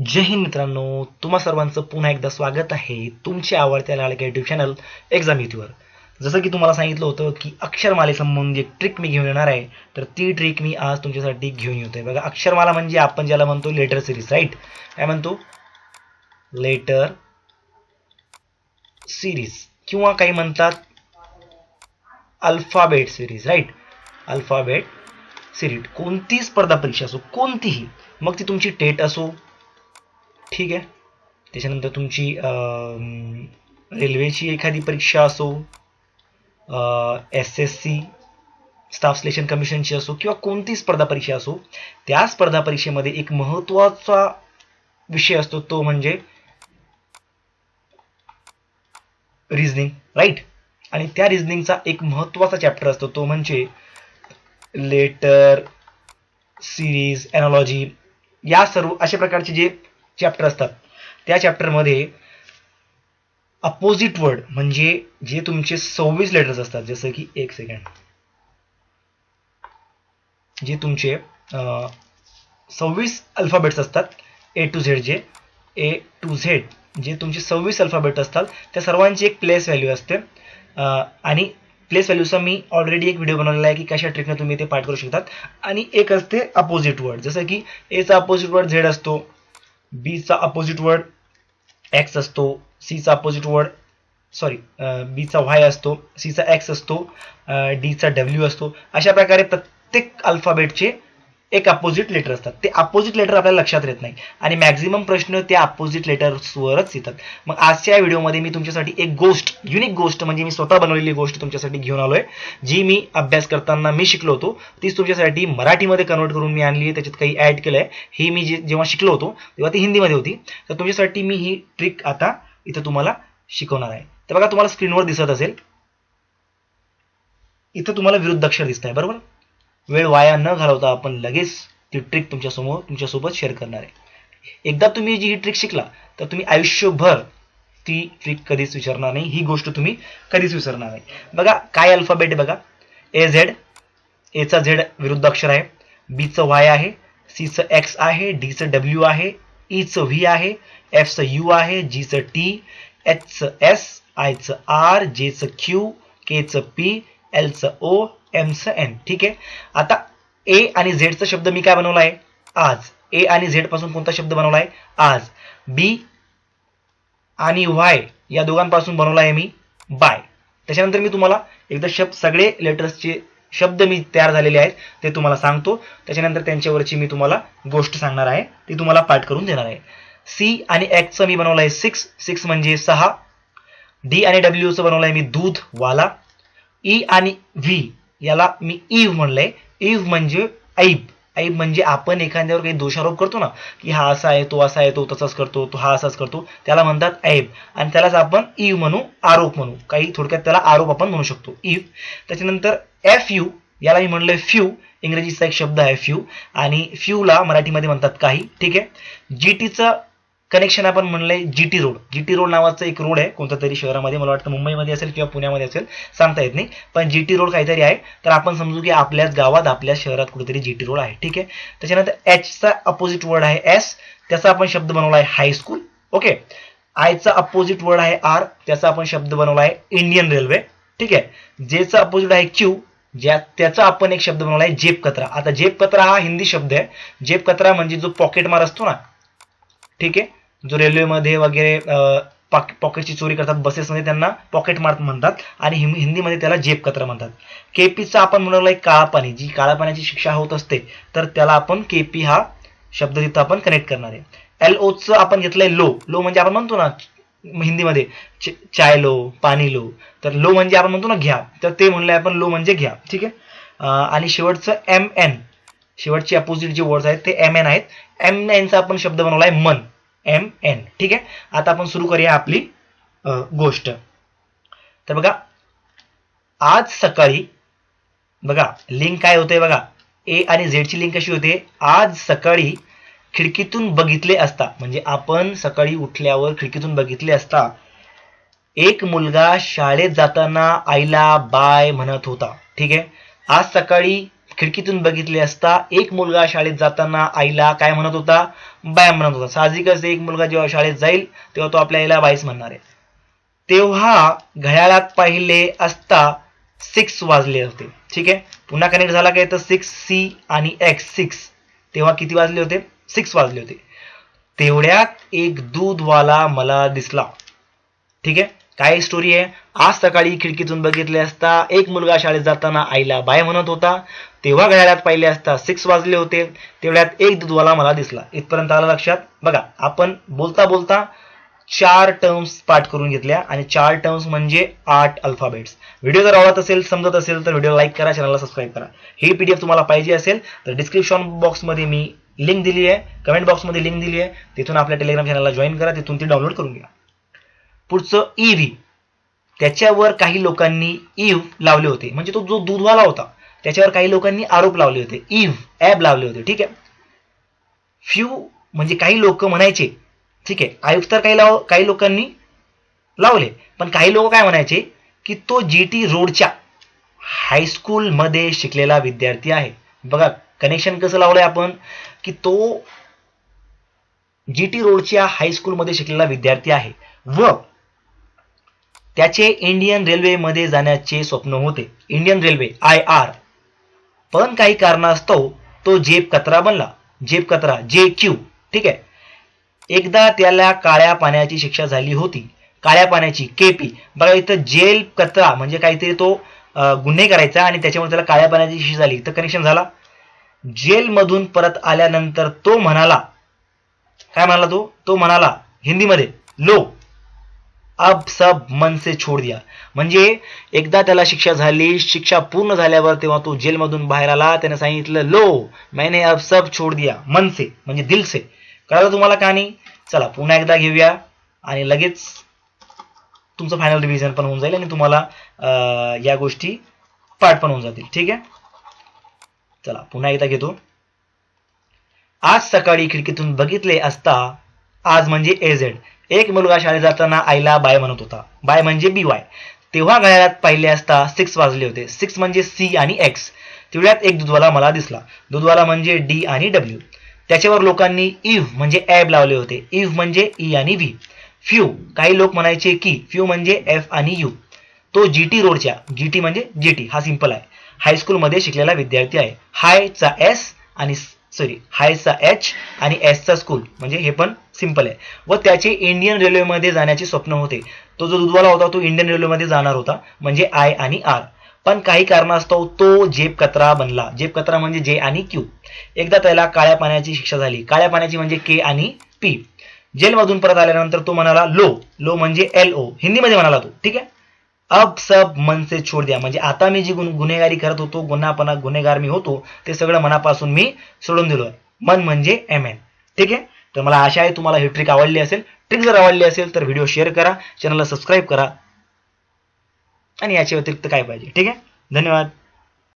जय हिंद मित्रांनो तुम्हा सर्वांचं पुन्हा एकदा स्वागत आहे तुमचे आवडत्या लाडक्या युट्यूब चॅनल एक्झाम युथीवर जसं की तुम्हाला सांगितलं होतं की अक्षरमालेसंबंधी एक ट्रिक मी घेऊन येणार आहे तर ती ट्रिक मी आज तुमच्यासाठी घेऊन येतोय. बघा अक्षरमाला म्हणजे आपण ज्याला म्हणतो लेटर सिरीज राईट काय म्हणतो? लेटर सिरीज किंवा काही म्हणतात alphabet series right alphabet series कोणती स्पर्धा परीक्षा असो कोणतीही मग ती तुमची टेट असो ठीक आहे. त्याच्यानंतर तुमची रेल्वेची एखादी परीक्षा असो S S C staff selection कमिशनची असो किंवा कोणती स्पर्धा परीक्षा असो त्या स्पर्धा परीक्षेमध्ये एक महत्त्वाचा विषय असतो तो म्हणजे रिझनिंग राईट आणि त्या रिझनिंगचा एक महत्त्वाचा चॅप्टर असतो तो म्हणजे लेटर सिरीज एनॉलॉजी या सर्व अशा प्रकारचे जे चॅप्टर असतात. त्या चॅप्टरमध्ये अपोजिट वर्ड म्हणजे जे तुमचे सव्वीस लेटर्स असतात जसं की एक सेकंड जे तुमचे सव्वीस अल्फाबेट्स असतात ए टू झेड जे ए टू झेड जे तुमचे सव्वीस अल्फाबेट असतात त्या सर्वांची एक प्लेस व्हॅल्यू असते. आणि प्लेस व्हॅल्यूचा मी ऑलरेडी एक व्हिडिओ बनवलेला आहे की कशा ट्रिकने तुम्ही ते पाठ करू शकतात. आणि एक असते अपोजिट वर्ड जसं की एचा अपोजिट वर्ड झेड असतो बीचा अपोजिट वर्ड एक्स असतो. सीचा अपोजिट वर्ड सॉरी बीचा व्हाय असतो. सीचा एक्स असतो. डीचा डब्ल्यू असतो. अशा प्रकारे प्रत्येक अल्फाबेटचे एक अपोजिट लेटर असतात. ते अपोजिट लेटर आपल्याला लक्षात येत नाही. आणि मॅक्झिमम प्रश्न त्या अपोजिट लेटर्सवरच येतात. मग आजच्या या व्हिडिओमध्ये मी तुमच्यासाठी एक गोष्ट युनिक गोष्ट म्हणजे मी स्वतः बनवलेली गोष्ट तुमच्यासाठी घेऊन आलोय. जी मी अभ्यास करताना मी शिकलो होतो. तीच तुमच्यासाठी मराठीमध्ये कन्वर्ट करून मी आणली त्याच्यात काही ऍड केलंय. ही मी जे जेव्हा शिकलो होतो तेव्हा ती हिंदीमध्ये होती. तर तुमच्यासाठी मी ही ट्रिक आता इथं तुम्हाला शिकवणार आहे. तर बघा तुम्हाला स्क्रीनवर दिसत असेल. इथं तुम्हाला विरुद्ध अक्षर दिसत आहे बरोबर? वेळ वाया न घालवता आपण लगेच ती ट्रिक तुमच्यासमोर तुमच्यासोबत शेअर करणार आहे. एकदा तुम्ही जी ही ट्रिक शिकला तर तुम्ही आयुष्यभर ती ट्रिक कधीच विसरणार नाही. ही गोष्ट तुम्ही कधीच विसरणार नाही. बघा काय अल्फाबेट बघा? ए झेड एचा झेड विरुद्ध अक्षर आहे. बीचं वाय आहे. सीचं एक्स आहे. डीचं डब्ल्यू आहे. E ईचं व्ही आहे. एफचं यू आहे. जीचं टी एचचं एस आयचं आर जेचं क्यू केचं पी एलचं ओ एमचं एन ठीक आहे? आता ए आणि झेडचा शब्द मी काय बनवला आहे? आज. ए आणि झेडपासून कोणता शब्द बनवला आहे? आज. बी आणि वाय या दोघांपासून बनवला आहे मी बाय. त्याच्यानंतर मी तुम्हाला एकदा शब्द सगळे लेटर्सचे शब्द मी तयार झालेले आहेत ते तुम्हाला सांगतो. त्याच्यानंतर त्यांच्यावरची मी तुम्हाला गोष्ट सांगणार आहे. ती तुम्हाला पाठ करून देणार आहे. सी आणि एक्सचं मी बनवलं आहे सिक्स सिक्स म्हणजे सहा. डी आणि डब्ल्यूचं बनवलं आहे मी दूध वाला. ई आणि व्ही याला मी इव म्हणलंय. इव म्हणजे ऐब. ऐब म्हणजे आपण एखाद्यावर काही दोषारोप करतो ना की हा असा आहे तो असा आहे तो तसाच करतो तो हा असाच करतो त्याला म्हणतात ऐब. आणि त्यालाच आपण इव म्हणू आरोप म्हणू. काही थोडक्यात त्याला आरोप आपण म्हणू शकतो. इव त्याच्यानंतर एफ यू याला मी म्हणलंय फ्यू. इंग्रजीचा एक शब्द आहे फ्यू. आणि फ्यूला मराठीमध्ये म्हणतात काही. ठीक आहे? जी टीचं कनेक्शन आपण म्हणलंय G T road G T road नावाचं एक रोड आहे कोणत्या तरी शहरामध्ये मला वाटतं मुंबईमध्ये असेल किंवा पुण्यामध्ये असेल सांगता येत नाही. पण जी टी रोड काहीतरी आहे. तर आपण समजू की आपल्याच गावात आपल्या शहरात कुठेतरी जी टी रोड आहे. ठीक आहे? त्याच्यानंतर एचचा अपोजिट वर्ड आहे एस त्याचा आपण शब्द बनवला आहे हायस्कूल ओके आयचा अपोजिट वर्ड आहे आर त्याचा आपण शब्द बनवला आहे इंडियन रेल्वे ठीक आहे? जेचा अपोजिट आहे क्यू ज्या त्याचा आपण एक शब्द बनवला आहे जेप कचरा आता जेप कचरा हा हिंदी शब्द आहे. जेप कचरा म्हणजे जो पॉकेटमार असतो ना ठीक आहे? जो रेल्वेमध्ये वगैरे पॉक- पॉकेटची चोरी करतात बसेसमध्ये त्यांना पॉकेट मार्क म्हणतात आणि हिम हिंदीमध्ये त्याला जेब कचरा म्हणतात. केपीचा आपण म्हणलं काळा पाणी जी काळा पाण्याची शिक्षा होत असते तर त्याला आपण केपी हा शब्द तिथं आपण कनेक्ट करणार आहे. एल ओचं आपण घेतलंय लो. लो म्हणजे आपण म्हणतो ना हिंदीमध्ये च- चाय लो पाणी लो. तर लो म्हणजे आपण म्हणतो ना घ्या. तर ते म्हणलंय आपण लो म्हणजे घ्या. ठीक आहे? आणि शेवटचं एम एन शेवटचे अपोजिट जे वर्ड्स आहेत ते एम एन आहेत. एम एनचा आपण शब्द बनवलाय मन. एम एन ठीक आहे? आता आपण सुरू करूया आपली गोष्ट. तर बघा आज सकाळी बघा लिंक काय होते बघा? ए आणि झेडची लिंक कशी होते? आज सकाळी खिडकीतून बघितले असता म्हणजे आपण सकाळी उठल्यावर खिडकीतून बघितले असता एक मुलगा शाळेत जाताना आईला बाय म्हणत होता. ठीक आहे? आज सकाळी खिडकीतून बघितले असता एक मुलगा शाळेत जाताना आईला काय म्हणत होता? बाय म्हणत होता साहजिकच एक मुलगा जेव्हा शाळेत जाईल तेव्हा तो आपल्या आईला बाईस म्हणणार आहे. तेव्हा घड्याळात पाहिले असता सिक्स वाजले होते. ठीक आहे? पुन्हा कनेक्ट झाला काय तर सिक्स सी आणि एक्स सिक्स तेव्हा किती वाजले होते? सिक्स वाजले होते. तेवढ्यात एक दूधवाला मला दिसला. ठीक आहे? काय स्टोरी आहे? आज सकाळी खिडकीतून बघितले असता एक मुलगा शाळेत जाताना आईला बाय म्हणत होता. तेव्हा घड्याळात पाहिले असता सिक्स वाजले होते. तेवढ्यात एक दूधवाला मला दिसला. इथपर्यंत आलं लक्षात? बघा आपण बोलता बोलता चार टर्म्स पाठ करून घेतल्या आणि चार टर्म्स म्हणजे आठ अल्फाबेट्स व्हिडिओ जर आवडत असेल समजत असेल तर व्हिडिओ लाईक करा चॅनलला सबस्क्राईब करा. ही पीडीएफ तुम्हाला पाहिजे असेल तर डिस्क्रिप्शन बॉक्समध्ये मी लिंक दिली आहे. कमेंट बॉक्समध्ये लिंक दिली आहे. तिथून आपल्या टेलिग्राम चॅनलला जॉईन करा. तिथून ती डाउनलोड करून घ्या. पुढचं ईव्ही त्याच्यावर काही लोकांनी इव लावले होते. म्हणजे तो जो दूधवाला होता त्याच्यावर काही लोकांनी आरोप लावले होते. इव ॲब लावले होते. ठीक आहे? फ्यू म्हणजे काही लोक म्हणायचे ठीक आहे? आयुक्त तर काही लाव काही लोकांनी लावले. पण काही लोक काय म्हणायचे की तो जी टी रोडच्या हायस्कूलमध्ये शिकलेला विद्यार्थी आहे. बघा कनेक्शन कसं लावलंय आपण? की तो जी टी रोडच्या हायस्कूलमध्ये शिकलेला विद्यार्थी आहे. व त्याचे इंडियन रेल्वेमध्ये जाण्याचे स्वप्न होते. Indian railway I R. पण काही कारणास्तव तो जेब कचरा बनला. जेब कचरा जे क्यू. ठीक आहे? एकदा त्याला काळ्या पाण्याची शिक्षा झाली होती. काळ्या पाण्याची केपी बघा इथं जेल कचरा म्हणजे काहीतरी तो गुन्हे करायचा आणि त्याच्यामुळे त्याला काळ्या पाण्याची शिक्षा झाली. तर कनेक्शन झाला. जेलमधून परत आल्यानंतर तो म्हणाला काय म्हणाला तो? तो म्हणाला हिंदीमध्ये लो. अब सब मन से छोड दिया. म्हणजे एकदा त्याला शिक्षा झाली शिक्षा पूर्ण झाल्यावर तेव्हा तो जेलमधून बाहेर आला. त्याने सांगितलं लो मैने अब सब छोड दिया मन से म्हणजे दिल से. कळलं तुम्हाला कहाणी? चला पुन्हा एकदा घेऊया. आणि लगेच तुमचं फायनल रिव्हिजन पण होऊन जाईल आणि तुम्हाला या गोष्टी पाठ पण होऊन जातील. ठीक आहे? चला पुन्हा एकदा घेतो. आज सकाळी खिडकीतून बघितले असता आज म्हणजे एझेड एक मुलगा शाळेत जाताना आईला बाय म्हणत होता. बाय म्हणजे बी वाय तेव्हा घड्याळात पाहिले असता सिक्स वाजले होते. सिक्स म्हणजे सी आणि एक्स तेवढ्यात एक दुधवाला मला दिसला. दूधवाला म्हणजे डी आणि डब्ल्यू त्याच्यावर लोकांनी इव्ह म्हणजे ॲब लावले होते. इव्ह म्हणजे ई आणि व्ही फ्यू काही लोक म्हणायचे की फ्यू म्हणजे एफ आणि यू तो जी टी रोडच्या. जी टी म्हणजे जी टी हा सिंपल आहे. हायस्कूलमध्ये शिकलेला विद्यार्थी आहे. हायचा एस आणि सॉरी हायचा एच आणि एसचा स्कूल म्हणजे हे पण सिंपल आहे. व त्याचे इंडियन रेल्वेमध्ये जाण्याचे स्वप्न होते. तो जो दुधवाला होता तो इंडियन रेल्वेमध्ये जाणार होता. म्हणजे आय आणि आर पण काही कारणास्तव तो जेब कचरा बनला. जेब कचरा म्हणजे जे आणि क्यू एकदा त्याला काळ्या पाण्याची शिक्षा झाली. काळ्या पाण्याची म्हणजे के आणि पी जेलमधून परत आल्यानंतर तो म्हणाला लो. लो म्हणजे एल ओ हिंदीमध्ये म्हणाला तो. ठीक आहे? अब सब मन से छोड द्या. म्हणजे आता मी जी गुन्हेगारी करत होतो गुन्हापणा गुन्हेगार मी होतो ते सगळं मनापासून मी सोडून दिलो मन म्हणजे एम एन ठीक आहे? तर मला आशा आहे तुम्हाला ही ट्रिक आवडली असेल. ट्रिक जर आवडली असेल तर व्हिडिओ शेअर करा चॅनलला सबस्क्राईब करा. आणि याच्या व्यतिरिक्त काय पाहिजे? ठीक आहे? धन्यवाद.